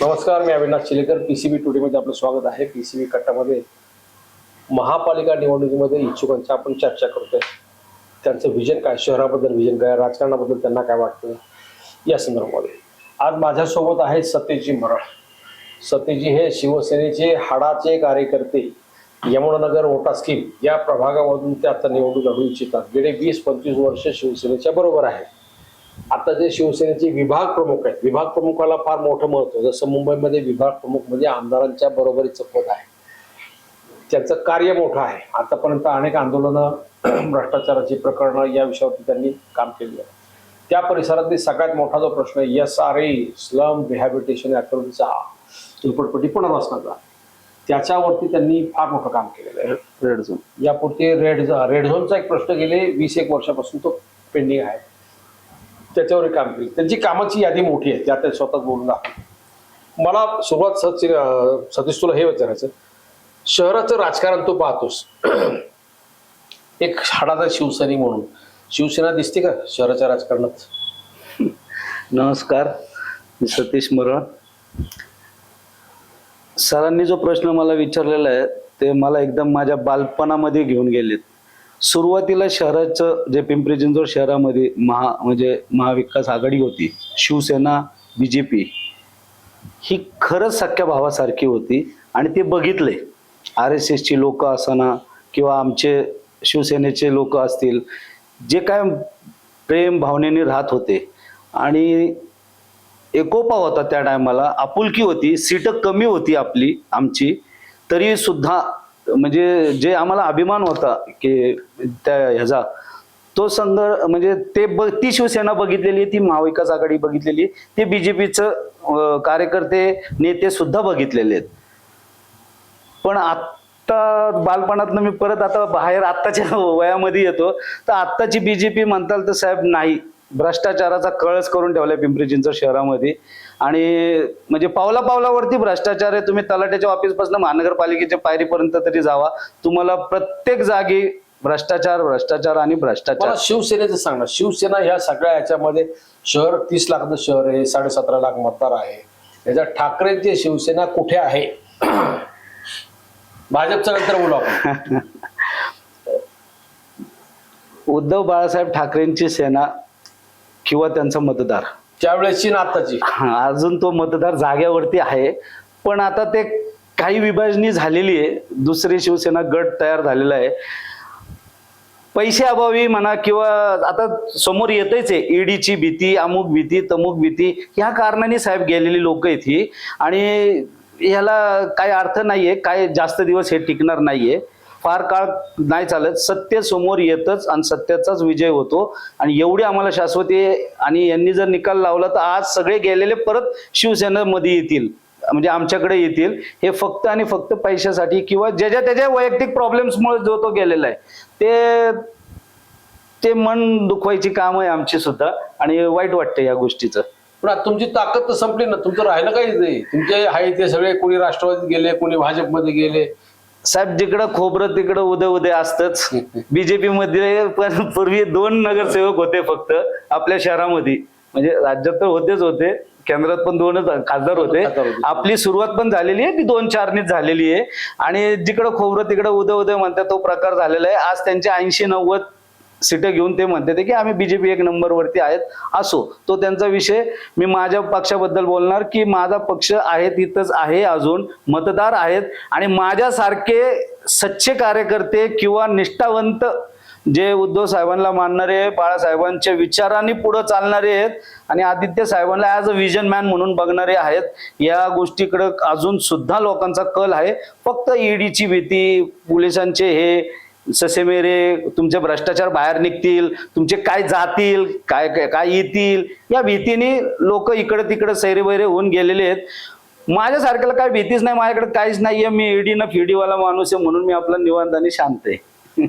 नमस्कार मी अविनाश चिलेकर. पीसीबी टुडेमध्ये आपलं स्वागत आहे. पीसीबी कट्टामध्ये महापालिका निवडणुकीमध्ये इच्छुकांची आपण चर्चा करतोय. त्यांचं विजन काय? शहराबद्दल विजन काय? राजकारणाबद्दल त्यांना काय वाटतं? या संदर्भामध्ये. आज माझ्यासोबत आहे सत्यजी मरळ सत्यजी हे शिवसेनेचे हाडाचे कार्यकर्ते. यमुनानगर वोटा स्कीम या प्रभागामधून ते आता निवडणूक लढू इच्छितात. गेले वीस पंचवीस वर्ष शिवसेनेच्या बरोबर आहे आता जे शिवसेनेचे विभाग प्रमुख आहेत विभाग प्रमुखाला फार मोठं महत्त्व जसं मुंबईमध्ये विभाग प्रमुख म्हणजे आमदारांच्या बरोबरीचं पद आहे. त्यांचं कार्य मोठं आहे. आतापर्यंत अनेक आंदोलनं भ्रष्टाचाराची प्रकरणं या विषयावरती त्यांनी काम केलेलं आहे. त्या परिसरातील सगळ्यात मोठा जो प्रश्न आहे S R A slum rehabilitation अथॉरिटीचा झोपडपट्टी पुनर्वसनाचा त्याच्यावरती त्यांनी फार मोठं काम केलेलं आहे. रेड झोन यापुरती रेड रेड झोनचा एक प्रश्न गेले वीस एक वर्षापासून तो पेंडिंग आहे. त्याच्यावर काम केलं. त्यांची कामाची यादी मोठी आहे त्या त्या स्वतःच बोलून दाखवलं मला सुरुवात सच सतीश तुला हे विचारायचं शहराचं राजकारण तू पाहतोस. एक हाडाचा शिवसैनिक म्हणून. शिवसेना दिसते का शहराच्या राजकारणात? नमस्कार मी सतीश मरण सरांनी जो प्रश्न मला विचारलेला आहे ते मला एकदम माझ्या बालपणामध्ये घेऊन गेलेत. सुरुवातीला शहराचं जे पिंपरी चिंचवड शहरामध्ये महा म्हणजे महाविकास आघाडी होती शिवसेना बी जे पी ही खरंच सख्या भावासारखी होती आणि ते बघितले. आर एस एसची लोक असताना किंवा आमचे शिवसेनेचे लोक असतील जे काय प्रेम भावनेने राहत होते. आणि एकोपा होता त्या टायमाला आपुलकी होती सीटं कमी होती आपली आमची. तरी सुद्धा म्हणजे जे आम्हाला अभिमान होता की त्या ह्याचा तो संघ म्हणजे ते बघ ती शिवसेना बघितलेली आहे ती महाविकास आघाडी बघितलेली आहे ते बीजेपीचं कार्यकर्ते नेते सुद्धा बघितलेले आहेत. पण आत्ता बालपणातनं मी परत आता बाहेर आत्ताच्या वयामध्ये येतो तर आत्ताची बीजेपी म्हणताल तर साहेब नाही. भ्रष्टाचाराचा कळस करून ठेवलाय पिंपरी चिंचवड शहरामध्ये. आणि म्हणजे पावला पावलावरती भ्रष्टाचार आहे. तुम्ही तलाट्याच्या ऑफिसपासून महानगरपालिकेच्या पायरीपर्यंत तरी जावा. तुम्हाला प्रत्येक जागी भ्रष्टाचार भ्रष्टाचार आणि भ्रष्टाचार. शिवसेनेचं सांग. ना शिवसेना ह्या सगळ्या याच्यामध्ये शहर तीस लाखाचं शहर आहे साडेसतरा लाख मतदार आहे. याच्यात ठाकरेंची शिवसेना कुठे आहे? भाजपचं नंतर बोलू आपण. उद्धव बाळासाहेब ठाकरेंची सेना किंवा त्यांचा मतदार? त्यावेळेसची ना आताची हा, अजून तो मतदार जाग्यावरती आहे. पण आता ते काही विभाजनी झालेली आहे. दुसरी शिवसेना गट तयार झालेला आहे. पैसे अभावी म्हणा किंवा आता समोर येतच आहे. ईडीची भीती अमुक भीती तमुक भीती. ह्या कारणाने साहेब गेलेली लोक आहेत ही आणि ह्याला काय अर्थ नाहीये. काय जास्त दिवस हे टिकणार नाहीये. फार काळ नाही चालत. सत्य समोर येतच आणि सत्याचाच विजय होतो. आणि एवढी आम्हाला शाश्वती आहे आणि यांनी जर निकाल लावला तर आज सगळे गेलेले परत शिवसेनेमध्ये येतील. म्हणजे आमच्याकडे येतील. हे फक्त आणि फक्त पैशासाठी किंवा ज्याच्या त्याच्या वैयक्तिक प्रॉब्लेम्समुळे जो तो गेलेला आहे. ते ते मन दुखवायची काम आहे आमची सुद्धा. आणि वाईट वाटतं या गोष्टीचं. पण आता तुमची ताकद तर संपली ना. तुमचं राहिलं काहीच नाही. तुमचे आहे ते सगळे. कोणी राष्ट्रवादीत गेले कोणी भाजपमध्ये गेले. साहेब जिकडं खोबरं तिकडं उद्या उद्या असतच. बीजेपी मध्ये पण पूर्वी दोन नगरसेवक होते फक्त आपल्या शहरामध्ये. म्हणजे राज्यात तर होतेच होते केंद्रात पण दोनच खासदार होते. आपली सुरुवात पण झालेली आहे ती दोन चारनीच झालेली आहे. आणि जिकडं खोबरं तिकडं उद्या उद्या म्हणतात तो प्रकार झालेला आहे. आज त्यांचे ऐंशी नव्वद सीटं घेऊन ते म्हणते की आम्ही बीजेपी एक नंबरवरती आहेत. असो तो त्यांचा विषय मी माझ्या पक्षाबद्दल बोलणार की माझा पक्ष आहे तिथंच आहे अजून मतदार आहेत आणि माझ्यासारखे सच्चे कार्यकर्ते किंवा निष्ठावंत जे उद्धव साहेबांना मानणारे बाळासाहेबांच्या विचारांनी पुढे चालणारे आहेत आणि आदित्य साहेबांना ॲज अ विजन मॅन म्हणून बघणारे आहेत या गोष्टीकडे अजून सुद्धा लोकांचा कल आहे. फक्त ईडीची भीती पोलिसांचे हे ससे मेरे तुमचे भ्रष्टाचार बाहेर निघतील तुमचे काय जातील काय काय येतील या भीतीने लोक इकडे तिकडे सैरेबैरे होऊन गेलेले आहेत. माझ्यासारख्याला काय भीतीच नाही माझ्याकडे काहीच नाहीये. मी ईडी न फिडीवाला माणूस आहे म्हणून मी आपला निवांत आणि शांत आहे.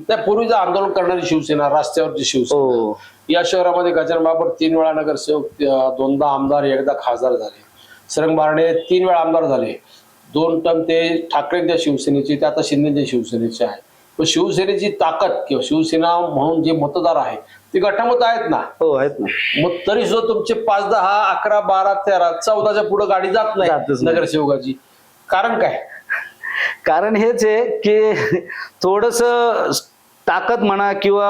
त्या पूर्वीचं आंदोलन करणारी शिवसेना रस्त्यावरची शिवसेना. हो. या शहरामध्ये गजानन बाबर तीन वेळा नगरसेवक दोनदा आमदार एकदा खासदार झाले. सरंग बारणे तीन वेळा आमदार झाले. दोन टर्म ते ठाकरेंच्या शिवसेनेचे ते आता शिंदेच्या शिवसेनेचे आहे पण शिवसेनेची ताकद किंवा शिवसेना म्हणून जे मतदार आहे ते गटामत आहेत ना? हो आहेत ना. मग तरी सुद्धा तुमचे पाच दहा अकरा बारा तेरा चौदाच्या पुढे गाडी जात नाही जातच नाही. नगरसेवकाची कारण काय? कारण हेच आहे की थोडस ताकद म्हणा किंवा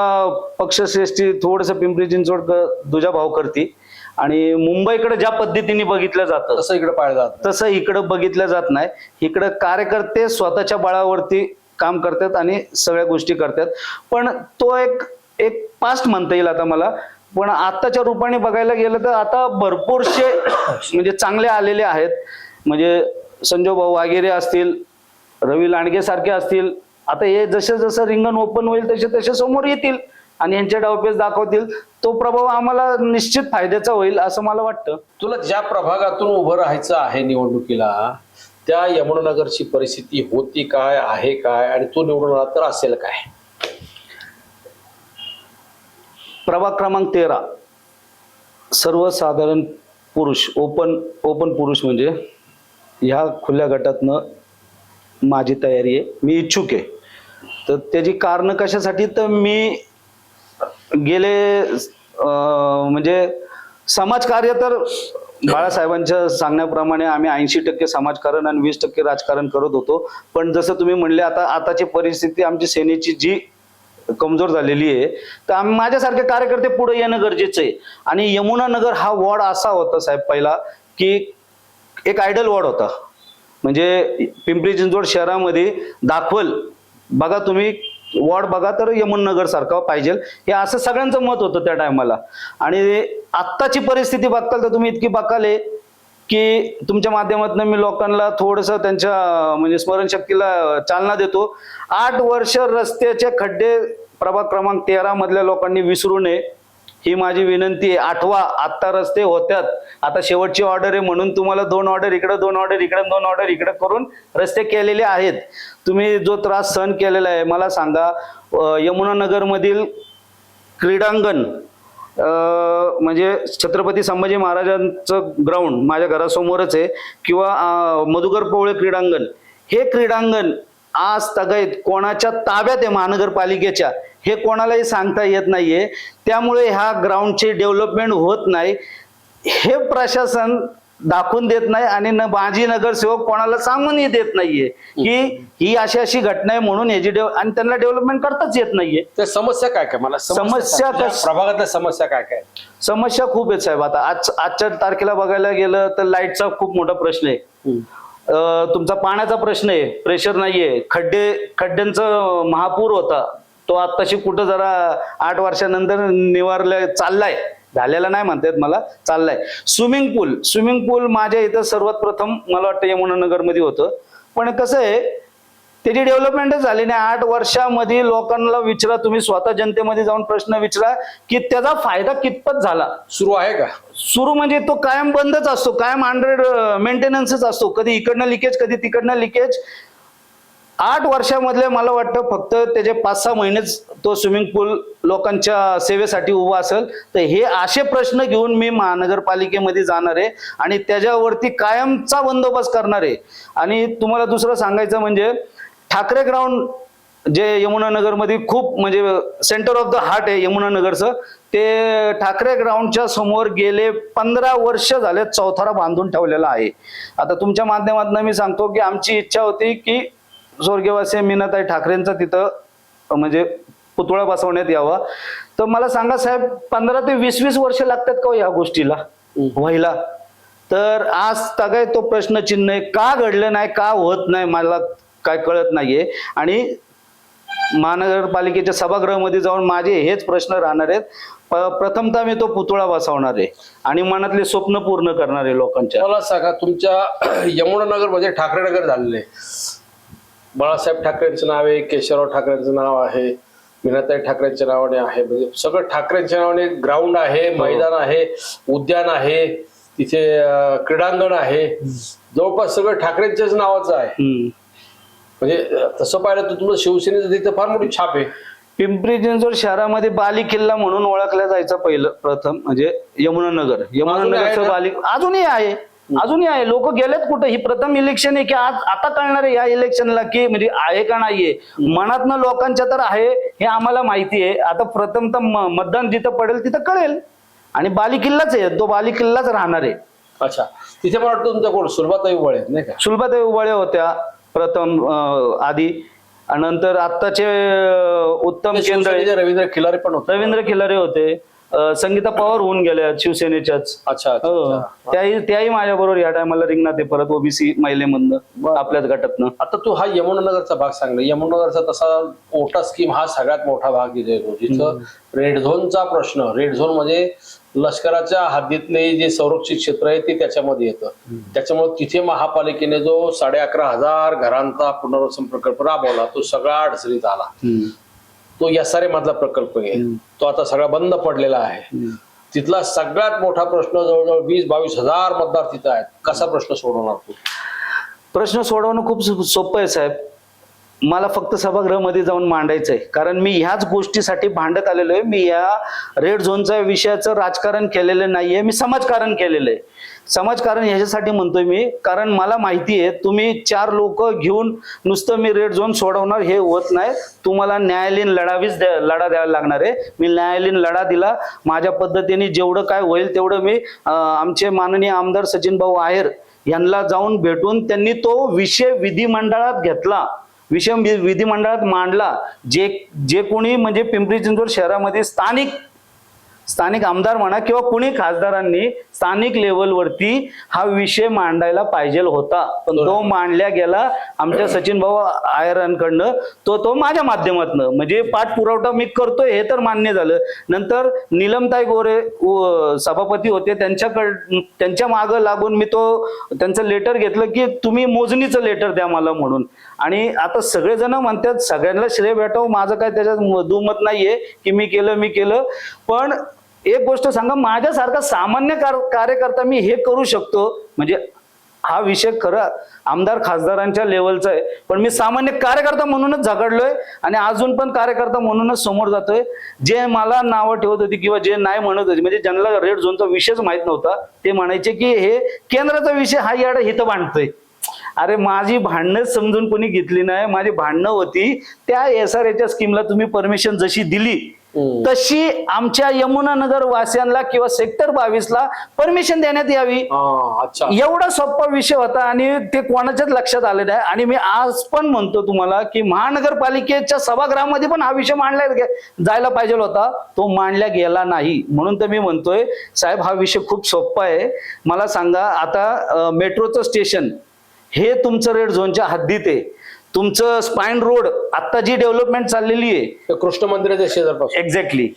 पक्षश्रेष्ठी थोडस पिंपरी चिंचवड दुजा भाव करती. आणि मुंबईकडे ज्या पद्धतीने बघितलं जातं तसं इकडे पाळलं जात तसं इकडं बघितलं जात नाही. इकडं कार्यकर्ते स्वतःच्या बळावरती काम करतात आणि सगळ्या गोष्टी करतात. पण तो एक एक पास्ट म्हणता येईल आता मला. पण आत्ताच्या रूपाने बघायला गेलं तर आता भरपूरसे म्हणजे चांगले आलेले आहेत. म्हणजे संजय भाऊ वागेरे असतील रवी लांडगे सारखे असतील. आता हे जसं जसं रिंगण ओपन होईल तसे तसे समोर येतील आणि यांचे डावपेच दाखवतील. तो प्रभाव आम्हाला निश्चित फायद्याचा होईल असं मला वाटतं. तुला ज्या प्रभागातून उभं राहायचं आहे निवडणुकीला त्या यमुनानगरची परिस्थिती होती काय आहे काय आणि तो निवडून आला तर असेल काय? प्रभाग क्रमांक तेरा. सर्वसाधारण पुरुष ओपन ओपन पुरुष म्हणजे ह्या खुल्या गटातनं माझी तयारी आहे. मी इच्छुक आहे. तर त्याची कारणं कशासाठी? तर मी गेले म्हणजे समाजकार्य तर बाळासाहेबांच्या सांगण्याप्रमाणे आम्ही ऐंशी टक्के समाजकारण आणि वीस टक्के राजकारण करत होतो. पण जसं तुम्ही म्हणले आता आताची परिस्थिती आमची सेनेची जी कमजोर झालेली आहे तर आम्ही माझ्यासारखे कार्यकर्ते पुढे येणं गरजेचं आहे. आणि यमुना नगर हा वॉर्ड असा होता साहेब पहिला की एक आयडल वॉर्ड होता. म्हणजे पिंपरी चिंचवड शहरामध्ये दाखवल. बघा तुम्ही वॉर्ड बघा तर यमुननगर सारखा पाहिजे. हे असं सगळ्यांचं मत होतं त्या टायमाला. आणि आत्ताची परिस्थिती बघताल तर तुम्ही इतकी बघाले की तुमच्या माध्यमातून मी लोकांना थोडस त्यांच्या म्हणजे स्मरणशक्तीला चालना देतो. आठ वर्ष रस्त्याचे खड्डे प्रभाग क्रमांक तेरा मधल्या लोकांनी विसरू नये. ही माझी विनंती आहे. आठवा आत्ता रस्ते होत्यात. आता शेवटची ऑर्डर आहे म्हणून तुम्हाला दोन ऑर्डर इकडे दोन ऑर्डर इकडे दोन ऑर्डर इकडे करून रस्ते केलेले आहेत. तुम्ही जो त्रास सहन केलेला आहे मला सांगा यमुनानगरमधील क्रीडांगण म्हणजे छत्रपती संभाजी महाराजांचं ग्राउंड माझ्या घरासमोरच आहे किंवा मधुकर पोवळे क्रीडांगण हे क्रीडांगण आज तगायत कोणाच्या ताब्यात आहे महानगरपालिकेच्या? हे कोणालाही सांगता येत नाहीये. त्यामुळे ह्या ग्राउंडची डेव्हलपमेंट होत नाही. हे प्रशासन दाखवून देत नाही आणि न माझी नगरसेवक कोणाला सांगूनही देत नाहीये की ही अशी अशी घटना आहे म्हणून डेव्ह आणि त्यांना डेव्हलपमेंट करताच येत नाहीये. त्या समस्या काय काय? मला समस्या प्रभागातल्या समस्या काय काय? समस्या खूप आहेत साहेब. आता आज आजच्या तारखेला बघायला गेलं तर लाईटचा खूप मोठा प्रश्न आहे. तुमचा पाण्याचा प्रश्न आहे. प्रेशर नाहीये. खड्डे खड्ड्यांचं महापूर होता. तो आत्ताशी कुठं जरा आठ वर्षानंतर निवारल्या चाललाय. झालेला नाही म्हणतात मला चाललाय. स्विमिंग पूल स्विमिंग पूल माझ्या इथं सर्वात प्रथम मला वाटतं यमुनानगरमध्ये होतं. पण कसं आहे त्याची डेव्हलपमेंटच झाली नाही. आठ वर्षामध्ये लोकांना विचारा तुम्ही स्वतः जनतेमध्ये जाऊन प्रश्न विचारा की त्याचा फायदा कितपत झाला? सुरू आहे का? सुरू म्हणजे तो कायम बंदच असतो कायम हंड्रेड मेंटेनन्सच असतो. कधी इकडनं लिकेज कधी तिकडनं लिकेज आठ वर्षामधले मला वाटतं फक्त त्याचे पाच सहा महिनेच तो स्विमिंग पूल लोकांच्या सेवेसाठी उभा असेल तर हे असे प्रश्न घेऊन मी महानगरपालिकेमध्ये जाणार आहे आणि त्याच्यावरती कायमचा बंदोबस्त करणार आहे. आणि तुम्हाला दुसरं सांगायचं म्हणजे ठाकरे ग्राउंड जे यमुनानगरमध्ये खूप म्हणजे सेंटर ऑफ द हार्ट आहे यमुनानगरचं ते ठाकरे ग्राउंडच्या समोर गेले पंधरा वर्ष झाले चौथारा बांधून ठेवलेला आहे. आता तुमच्या माध्यमातून मी सांगतो की आमची इच्छा होती की स्वर्गीयवासी मीनाताई ठाकरेंचा तिथं म्हणजे पुतळा बसवण्यात यावा. तर मला सांगा साहेब पंधरा ते वीस वीस वर्ष लागतात का हो या गोष्टीला? व्हायला तर आज तगाय तो प्रश्नचिन्ह आहे का घडलं नाही का होत नाही मला काय कळत नाहीये. आणि महानगरपालिकेच्या सभागृहामध्ये जाऊन माझे हेच प्रश्न राहणार आहेत. प्रथमतः मी तो पुतळा बसवणार आहे. आणि मनातले स्वप्न पूर्ण करणार आहे लोकांच्या. मला सांगा तुमच्या यमुनानगरमध्ये ठाकरे नगर झालेले बाळासाहेब ठाकरेंचं नाव आहे केशवराव ठाकरेंचं नाव आहे मीनाताई ठाकरेंच्या नावाने आहे. म्हणजे सगळं ठाकरेंच्या नावाने ग्राउंड आहे मैदान आहे उद्यान आहे तिथे क्रीडांगण आहे. जवळपास सगळं ठाकरेंच्याच नावाचं आहे. म्हणजे तसं पाहिलं तर तुमचं शिवसेनेचं तिथे फार मोठी छाप आहे. पिंपरी चिंचवड शहरामध्ये बाली किल्ला म्हणून ओळखला जायचा पहिलं प्रथम. म्हणजे यमुनानगर यमुनानगरचं? बाली अजूनही आहे. अजूनही आहे. लोक गेलेत कुठं? ही प्रथम इलेक्शन आहे की आज आता कळणार आहे या इलेक्शनला की म्हणजे आहे का नाहीये. मनातनं लोकांच्या तर आहे हे आम्हाला माहिती आहे. आता प्रथम तर मतदान जिथं पडेल तिथं कळेल. आणि बालिकिल्लाच आहे. तो बालिकिल्लाच राहणार आहे. अच्छा. तिथे मला वाटतं तुमच्या कोण? सुलभाताई वळे आहेत नाही का? सुलभाताई उबाळे होत्या प्रथम अं, आधी. आणि नंतर आत्ताचे अं, उत्तम केंद्र शिवसेनेचे रवींद्र खिलारे पण होते. रवींद्र खिलारे होते. संगीता पवार होऊन गेल्या शिवसेनेच्याच. अच्छा हो. त्याही त्याही माझ्या बरोबर या टायमाला रिंगणात आहे. परत ओबीसी महिलेमधनं आपल्याच गटातनं. आता तू हा यमुनानगरचा भाग सांगला. यमुनानगरचा तसा ओटा स्कीम हा सगळ्यात मोठा भाग येतो जिथं रेड झोनचा प्रश्न रेड झोन म्हणजे लष्कराच्या हद्दीतले जे संरक्षित क्षेत्र आहे ते त्याच्यामध्ये येतं. त्याच्यामुळे तिथे महापालिकेने जो साडे अकरा हजार घरांचा पुनर्वसन प्रकल्प राबवला तो सगळा अडचणीत आला. तो एसआरए मधला प्रकल्प आहे. तो आता सगळा बंद पडलेला आहे. तिथला सगळ्यात मोठा प्रश्न जवळजवळ वीस बावीस हजार मतदार तिथं आहेत. कसा प्रश्न सोडवणार तू? प्रश्न सोडवणं खूप सोपं आहे साहेब. मला फक्त सभागृहामध्ये जाऊन मांडायचं आहे कारण मी ह्याच गोष्टीसाठी भांडत आलेलो आहे. मी या रेड झोनच्या विषयाचं राजकारण केलेलं नाहीये. मी समाजकारण केलेलं आहे. समाजकारण ह्याच्यासाठी म्हणतोय मी कारण मला माहिती आहे तुम्ही चार लोक घेऊन नुसतं मी रेड झोन सोडवणार हे होत नाही. तुम्हाला न्यायालयीन लढावीच द्या लढा द्यावा लागणार आहे. मी न्यायालयीन लढा दिला माझ्या पद्धतीने जेवढं काय होईल तेवढं मी आमचे माननीय आमदार सचिन भाऊ आहेर यांना जाऊन भेटून त्यांनी तो विषय विधिमंडळात घेतला. विषय वि- विधिमंडळात मांडला. जे जे कोणी म्हणजे पिंपरी चिंचवड शहरामध्ये स्थानिक स्थानिक आमदार म्हणा किंवा कुणी खासदारांनी स्थानिक लेवलवरती हा विषय मांडायला पाहिजे होता. पण तो मांडल्या गेला आमच्या सचिन भाऊ आयरांकडनं. तो तो माझ्या माध्यमातनं. म्हणजे पाठपुरवठा मी करतोय हे तर मान्य झालं. नंतर निलमताई गोरे सभापती होते. त्यांच्याकड त्यांच्या मागं लागून मी तो त्यांचं लेटर घेतलं की तुम्ही मोजणीचं लेटर द्या मला म्हणून. आणि आता सगळेजण म्हणतात सगळ्यांना श्रेय भेटावं. माझं काय त्याच्यात दुमत नाहीये की मी केलं मी केलं. पण एक गोष्ट सांगा माझ्यासारखा सामान्य कार- कार्यकर्ता मी हे करू शकतो? म्हणजे हा विषय खरा आमदार खासदारांच्या लेवलचा आहे. पण मी सामान्य कार्यकर्ता म्हणूनच झगडलोय आणि अजून पण कार्यकर्ता म्हणूनच समोर जातोय. जे मला नावं ठेवत होती किंवा जे नाही म्हणत होते म्हणजे ज्यांना रेड झोनचा विषयच माहीत नव्हता ते म्हणायचे की हे केंद्राचा विषय हा याड हिथं भांडतोय. अरे माझी भांडणं समजून कोणी घेतली नाही. माझी भांडणं होती त्या एस आर एच्या स्कीमला तुम्ही परमिशन जशी दिली तशी आमच्या यमुनानगर वासियांना किंवा सेक्टर बावीसला परमिशन देण्यात यावी. अच्छा. एवढा सोपा विषय होता आणि ते कोणाच्याच लक्षात आले नाही आणि मी आज पण म्हणतो तुम्हाला की महानगरपालिकेच्या सभागृहामध्ये पण हा विषय मांडला जायला पाहिजे होता. तो मांडला गेला नाही. म्हणून तर मी म्हणतोय साहेब हा विषय खूप सोपा आहे. मला सांगा आता मेट्रोचं स्टेशन हे तुमचं रेड झोनच्या हद्दीत आहे. तुमचं स्पाईन रोड आता जी डेव्हलपमेंट चाललेली आहे कृष्ण मंदिराच्या शेजारपासून. एक्झॅक्टली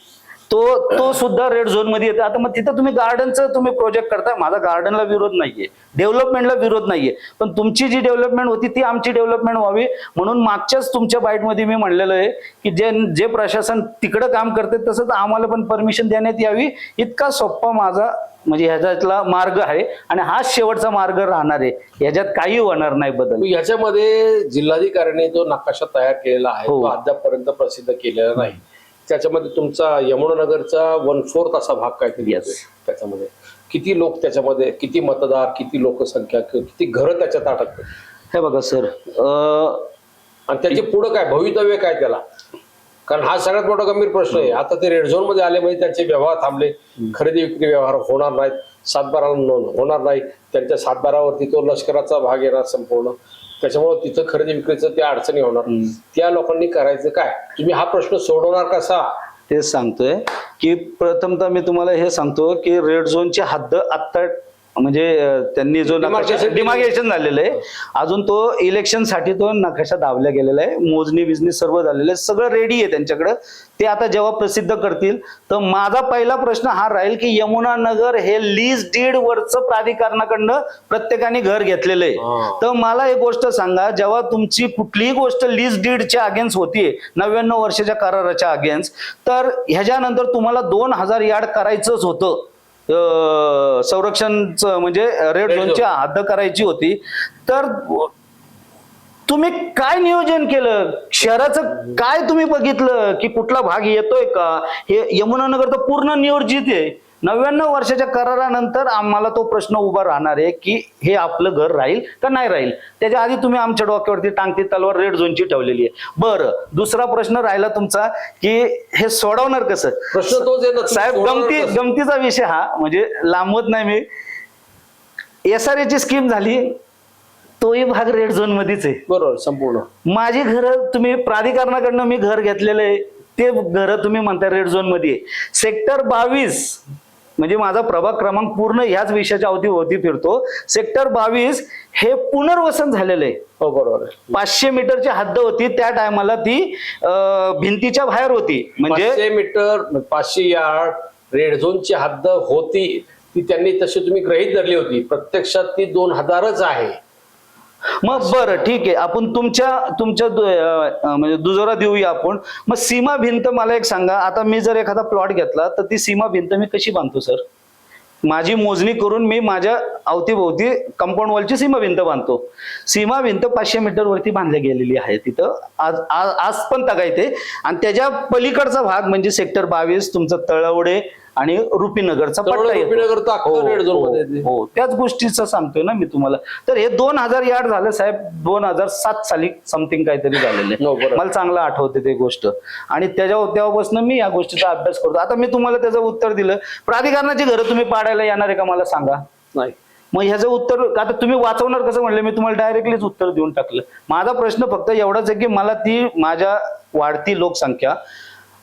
तो तो सुद्धा रेड झोनमध्ये येतो आता मग तिथं तुम्ही गार्डनचं तुम्ही प्रोजेक्ट करताय. माझा गार्डनला विरोध नाहीये. डेव्हलपमेंटला विरोध नाहीये. पण तुमची जी डेव्हलपमेंट होती ती आमची डेव्हलपमेंट व्हावी. म्हणून मागच्याच तुमच्या बाईटमध्ये मी म्हणलेलं आहे की जे जे प्रशासन तिकडं काम करते तसंच आम्हाला पण परमिशन देण्यात यावी. इतका सोप्पा माझा म्हणजे ह्याच्यातला मार्ग आहे. आणि हाच शेवटचा मार्ग राहणार आहे. ह्याच्यात काही होणार नाही बदल. याच्यामध्ये जिल्हाधिकाऱ्याने जो नकाशा तयार केलेला आहे हो. तो अद्यापपर्यंत प्रसिद्ध केलेला नाही. त्याच्यामध्ये तुमचा यमुनानगरचा वन फोर्थ असा भाग काहीतरी त्याच्यामध्ये? किती लोक त्याच्यामध्ये किती मतदार किती लोकसंख्या किती घरं त्याच्यात अटकतात हे बघा सर आणि त्याचे पुढं काय? भवितव्य काय त्याला? कारण हा सगळ्यात मोठा गंभीर प्रश्न आहे. आता ते रेड झोनमध्ये आले म्हणजे त्यांचे व्यवहार थांबले. खरेदी विक्री व्यवहार होणार नाहीत. सातबारा नोंद होणार नाही. त्यांच्या सातबारावरती तो लष्कराचा भाग येणार संपूर्ण. त्याच्यामुळे तिथं खरेदी विक्रीचं त्या अडचणी होणार. त्या लोकांनी करायचं काय? तुम्ही हा प्रश्न सोडवणार कसा तेच सांगतोय की प्रथमतः मी तुम्हाला हे सांगतो की रेड झोनची हद्द आत्ता म्हणजे त्यांनी जो डिमार्केशन झालेलं आहे. अजून तो इलेक्शनसाठी तो नकाशा दाबला गेलेला आहे. मोजणी बिजणी सर्व झालेलं आहे. सगळं रेडी आहे त्यांच्याकडं. ते आता जेव्हा प्रसिद्ध करतील तर माझा पहिला प्रश्न हा राहील की यमुना नगर हे लीज डीड वरचं प्राधिकरणाकडनं प्रत्येकाने घर घेतलेलं आहे. तर मला एक गोष्ट सांगा जेव्हा तुमची कुठलीही गोष्ट लीज डीडच्या अगेन्स्ट होतीये नव्याण्णव वर्षाच्या कराराच्या अगेन्स्ट तर ह्याच्यानंतर तुम्हाला दोन हजार यार्ड करायचंच होतं. अं, संरक्षणचं म्हणजे रेड झोनची हद्द करायची होती. तर तुम्ही काय नियोजन केलं? शहराचं काय तुम्ही बघितलं? की कुठला भाग येतोय का? हे यमुनानगर तर पूर्ण नियोजित आहे. नव्याण्णव वर्षाच्या करारानंतर आम्हाला तो प्रश्न उभा राहणार आहे की हे आपलं घर राहील का नाही राहील? त्याच्या आधी तुम्ही आमच्या डोक्यावरती टांगती तलवार रेड झोनची ठेवलेली आहे. बरं दुसरा प्रश्न राहिला तुमचा की हे सोडवणार कसं? प्रश्न तोच साहेब गमती? गमतीचा विषय हा म्हणजे लांबवत नाही मी. एस आर ची स्कीम झाली तोही भाग रेड झोन मध्येच आहे. बरोबर संपूर्ण. माझी घर तुम्ही प्राधिकरणाकडनं मी घर घेतलेलं आहे ते घर तुम्ही म्हणता रेड झोनमध्ये. सेक्टर बावीस म्हणजे माझा प्रभाग क्रमांक पूर्ण ह्याच विषयाच्या अवतीभोवती फिरतो. सेक्टर बावीस हे पुनर्वसन झालेलं आहे. हो बरोबर पाचशे मीटरची हद्द होती त्या टायमाला ती भिंतीच्या बाहेर होती. म्हणजे मीटर पाचशे यार्ड रेड झोनची हद्द होती ती त्यांनी तशी तुम्ही गृहीत धरली होती. प्रत्यक्षात ती दोन हजारच आहे. मग बरं ठीक आहे. आपण तुमच्या तुमच्या म्हणजे दुजोरा देऊया आपण. मग सीमा भिंत मला एक सांगा. आता मी जर एखादा प्लॉट घेतला तर ती सीमा भिंत मी कशी बांधतो सर? माझी मोजणी करून मी माझ्या अवतीभोवती कंपाऊंड वॉलची सीमा भिंत बांधतो. सीमा भिंत पाचशे मीटर वरती बांधली गेलेली आहे तिथं. आज आज आज पण तगायते. आणि त्याच्या पलीकडचा भाग म्हणजे सेक्टर बावीस तुमचं तळवडे आणि रुपीनगरचा पट्टा येतो. रुपीनगर तर अख्खं हो, हो, येते. हो. त्याच गोष्टीचं सांगतोय ना मी तुम्हाला. तर हे दोन हजार यार्ड झालं साहेब. दोन हजार सात साली समथिंग काहीतरी झालेलं हो, आहे बरोबर. मला चांगलं आठवते ते गोष्ट. आणि त्याच्या तेव्हापासून मी या गोष्टीचा अभ्यास करतो. आता मी तुम्हाला त्याचं उत्तर दिलं. प्राधिकरणाची घरं तुम्ही पाडायला येणार आहे का मला सांगा? नाही. मग ह्याचं उत्तर आता तुम्ही वाचवणार कसं म्हणलं? मी तुम्हाला डायरेक्टलीच उत्तर देऊन टाकलं. माझा प्रश्न फक्त एवढाच आहे की मला ती माझ्या वाढती लोकसंख्या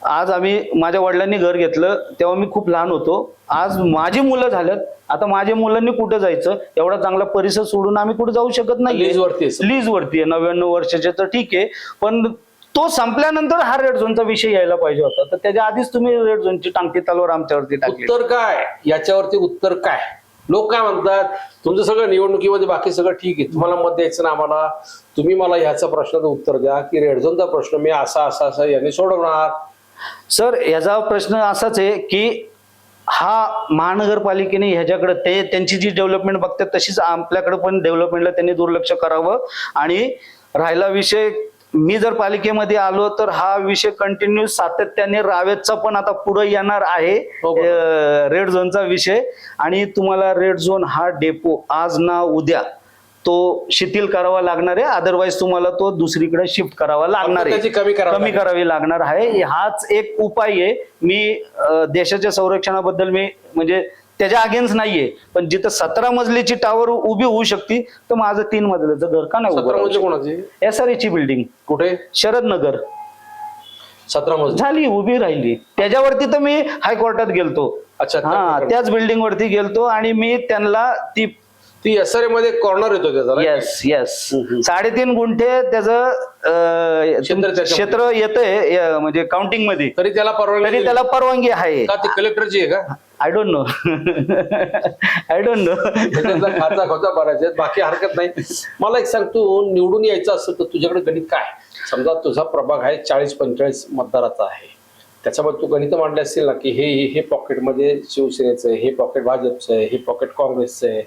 आज आम्ही माझ्या वडिलांनी घर घेतलं तेव्हा मी खूप लहान होतो. आज माझी मुलं झाल्यात आता माझ्या मुलांनी कुठं जायचं? एवढा चांगला परिसर सोडून आम्ही कुठे जाऊ शकत नाही लीज वरती आहे. लीज वरती आहे. नव्याण्णव वर्षाचे तर ठीक आहे पण तो संपल्यानंतर हा रेड झोनचा विषय यायला पाहिजे होता. तर त्याच्या आधीच तुम्ही रेड झोनची टांगती तलवार आमच्यावरती टाकली. उत्तर काय? याच्यावरती उत्तर काय? लोक काय म्हणतात तुमचं सगळं निवडणुकीमध्ये बाकी सगळं ठीक आहे. तुम्हाला मत द्यायचं ना आम्हाला? तुम्ही मला ह्याचा प्रश्नाचं उत्तर द्या की रेडझोनचा प्रश्न मी असा असा असा यांनी सोडवणार. सर याचा प्रश्न असाच आहे की हा महानगरपालिकेने ह्याच्याकडे ते त्यांची जी डेव्हलपमेंट बघतात तशीच आपल्याकडे पण डेव्हलपमेंटला त्यांनी दुर्लक्ष करावं आणि राहिला विषय मी जर पालिकेमध्ये आलो तर हा विषय कंटिन्यू सातत्याने रावेतचा पण आता पुढे येणार आहे हो. रेड झोनचा विषय आणि तुम्हाला रेड झोन हा डेपो आज ना उद्या तो शिथिल करावा लागणार आहे. अदरवाईज तुम्हाला तो दुसरीकडे शिफ्ट करावा लागणार आहे. कमी करावी कमी. करावी लागणार आहे. हाच एक उपाय आहे. मी देशाच्या संरक्षणाबद्दल मी म्हणजे त्याच्या अगेन्स्ट नाहीये. पण जिथं सतरा मजलीची टावर उभी होऊ शकते तर माझं तीन मजल्याचं घर का नाही एस आर ची बिल्डिंग कुठे? शरद नगर सतरा मजली. झाली उभी राहिली. त्याच्यावरती तर मी हायकोर्टात गेलतो. अच्छा, हा. त्याच बिल्डिंग वरती गेलतो आणि मी त्यांना ती ती एसमध्ये कॉर्नर येतो त्याचा? Yes yes. साडेतीन गुंठे त्याचं क्षेत्र येतंय म्हणजे काउंटिंगमध्ये. तरी त्याला परवानगी. त्याला परवानगी आहे. का ती कलेक्टरची आहे का? I don't know I don't know खाचा खोचा भरायचे बाकी हरकत नाही. मला एक सांग तू निवडून यायचं असेल तर तुझ्याकडे गणित काय समजा तुझा प्रभाग आहे चाळीस पंचेचाळीस मतदाराचा आहे. त्याच्यामध्ये तू गणित मांडले असतील ना की हे हे पॉकेटमध्ये शिवसेनेचं आहे हे पॉकेट भाजपचं आहे हे पॉकेट काँग्रेसचं आहे.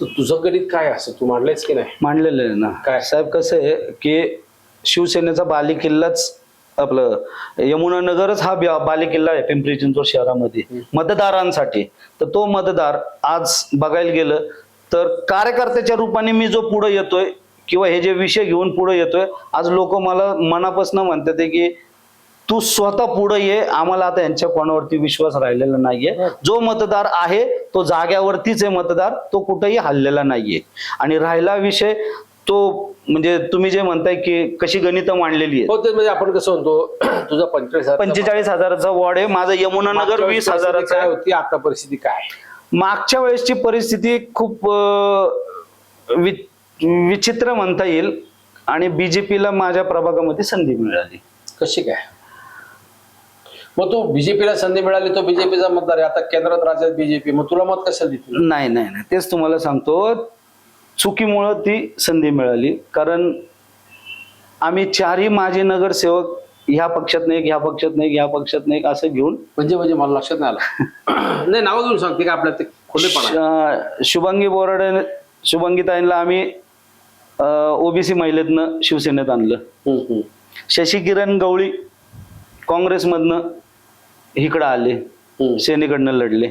तर तुझं गणित काय असं तू मांडलंयस की नाही? मांडलेलं आहे ना. काय? साहेब कसं आहे की शिवसेनेचा बालेकिल्लाच आपलं यमुनानगरच हा बा- बालेकिल्ला आहे पिंपरी चिंचवड शहरामध्ये. मतदारांसाठी. तर तो मतदार आज बघायला गेलं तर कार्यकर्त्याच्या रूपाने मी जो पुढे येतोय किंवा हे जे विषय घेऊन पुढे येतोय आज लोक मला मनापासून म्हणतात आहे की तू स्वतः पुढे ये. आम्हाला आता यांच्या कोणावरती विश्वास राहिलेला नाहीये. जो मतदार आहे तो जाग्यावरतीच आहे मतदार. तो कुठेही हल्लेला नाहीये. आणि राहिला विषय तो म्हणजे तुम्ही जे म्हणताय की कशी गणित मांडलेली आहे हो म्हणजे आपण कसं म्हणतो तुझा पंचेचाळीस पंचेचाळीस हजाराचा वॉर्ड आहे. माझं यमुनानगर वीस हजाराचं होती? आता परिस्थिती काय? मागच्या वेळेसची परिस्थिती खूप विचित्र म्हणता येईल. आणि बीजेपीला माझ्या प्रभागामध्ये संधी मिळाली. कशी काय? मग तू बीजेपीला संधी मिळाली तो बीजेपीचा मतदार आहे. आता केंद्रात राज्यात बीजेपी मग तुला मत कशाला देतील? नाही नाही नाही. तेच तुम्हाला सांगतो. चुकीमुळं ती संधी मिळाली. कारण आम्ही चारही माजी नगरसेवक ह्या पक्षात नाही ह्या पक्षात नाही ह्या पक्षात नाही असं घेऊन म्हणजे म्हणजे मला लक्षात नाही आलं. नाही नाव घेऊन सांगते का आपल्या ते खुलेपणा शुभांगी बोराडे शुभांगीताईंना आम्ही ओबीसी महिलेतनं शिवसेनेत आणलं. हम्म, हम्म, शशी किरण गवळी काँग्रेसमधनं इकडं आले. सेनेकडनं लढले.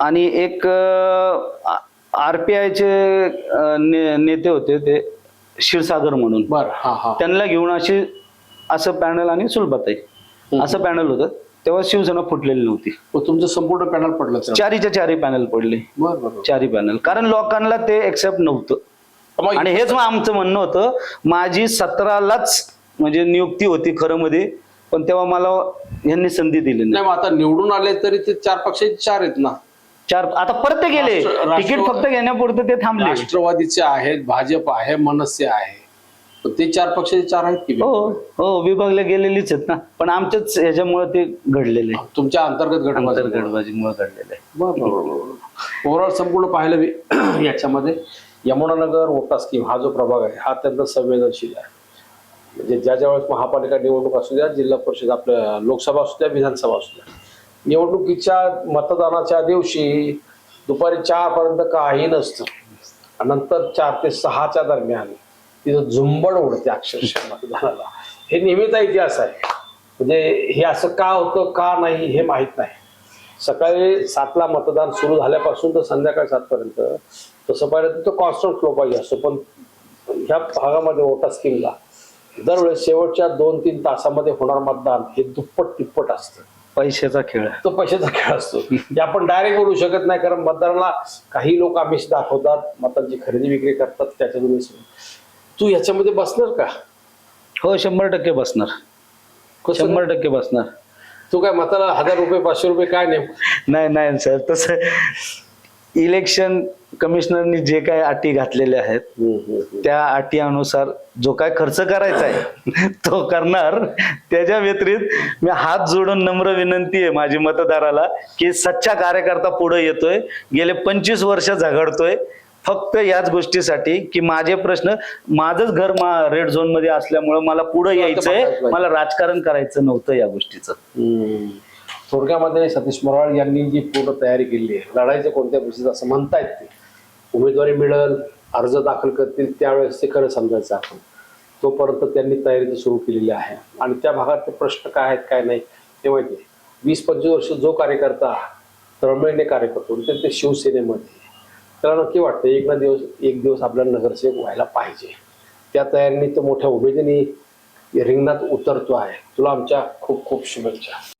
आणि एक आर पी आयचे नेते होते ते क्षीरसागर म्हणून. त्यांना घेऊन अशी असं पॅनल आणि सुलभाताई असं पॅनल होतं. तेव्हा शिवसेना फुटलेली नव्हती. तुमचं संपूर्ण पॅनल पडलं. चारीच्या चारी पॅनल पडले. चारी पॅनल. कारण लोकांना ते एक्सेप्ट नव्हतं. आणि हेच आमचं म्हणणं होतं माझी सतरालाच म्हणजे नियुक्ती होती खरं मध्ये. पण तेव्हा मला यांनी संधी दिली नाही. नाही मग आता निवडून आले तरी ते चार पक्षाचे चार आहेत ना. चार आता परत ते गेले. राष्ट्र- राष्ट्र- तिकीट फक्त घेण्यापुरतं ते थांबले. राष्ट्रवादीचे आहेत भाजप आहे मनसे आहे. पण ते चार पक्षाचे चार आहेत की हो हो विभागले गेलेलीच आहेत ना. पण आमच्याच ह्याच्यामुळे ते घडलेले तुमच्या अंतर्गत गटबाजी गडबाजीमुळे घडलेले ओव्हरऑल संपूर्ण पाहिलं मी याच्यामध्ये. यमुनानगर मोठा स्कीम हा जो प्रभाग आहे हा अत्यंत संवेदनशील आहे. म्हणजे ज्या ज्या वेळेस महापालिका निवडणूक असू द्या जिल्हा परिषद आपल्या लोकसभा असू द्या विधानसभा असू द्या. निवडणुकीच्या मतदानाच्या दिवशी दुपारी चारपर्यंत काही नसतं. नंतर चार ते सहाच्या दरम्यान तिथं झुंबड उडते अक्षरशः मतदानाला. हे नेहमीचा इतिहास आहे. म्हणजे हे असं का होतं का नाही हे माहीत नाही. सकाळी सातला मतदान सुरू झाल्यापासून तर संध्याकाळी सातपर्यंत तसं पाहिलं तर तो कॉन्स्टंट फ्लो पाहिजे असतो. पण ह्या भागामध्ये वोटा स्कीमला दरवेळेस शेवटच्या दोन तीन तासामध्ये होणार मतदान हे दुप्पट तिप्पट असतं. पैशाचा खेळ. आहे. तो पैशाचा खेळ असतो. हे आपण डायरेक्ट बोलू शकत नाही कारण मतदाराला काही लोक आमिष दाखवतात मतांची खरेदी विक्री करतात त्याच्यातून. तू याच्यामध्ये बसणार का? हो शंभर टक्के बसणार. शंभर टक्के बसणार. तू काय मताला हजार रुपये पाचशे रुपये काय नाही नाही नाही सर तसं इलेक्शन कमिशनरनी जे काय अटी घातलेल्या आहेत त्या अटी अनुसार जो काय खर्च करायचा आहे तो करणार. त्याच्या व्यतिरिक्त मी हात जोडून नम्र विनंती आहे माझी मतदाराला की सच्चा कार्यकर्ता पुढे येतोय. गेले पंचवीस वर्ष झगडतोय. फक्त याच गोष्टीसाठी की माझे प्रश्न माझंच घर मा रेड झोनमध्ये असल्यामुळे मला पुढे यायचंय. मला राजकारण करायचं नव्हतं या गोष्टीचं. थोडक्यामध्ये सतीश मोराळ यांनी जी पूर्ण तयारी केली आहे लढायचं कोणत्या परिस्थितीत असं म्हणतायत ते? उमेदवारी मिळेल अर्ज दाखल करतील त्यावेळेस ते खरं समजायचं आपण. तोपर्यंत त्यांनी तयारी तर सुरू केलेली आहे. आणि त्या भागात ते प्रश्न काय आहेत काय नाही ते माहिती आहे. वीस पंचवीस वर्ष जो कार्यकर्ता तळमळीने कार्य करतो ते ते शिवसेनेमध्ये त्याला नक्की वाटतं एक ना दिवस एक दिवस आपल्याला नगरसेवक व्हायला पाहिजे. त्या तयारीने तो मोठ्या उमेदीने रिंगणात उतरतो आहे. तुला आमच्या खूप खूप शुभेच्छा.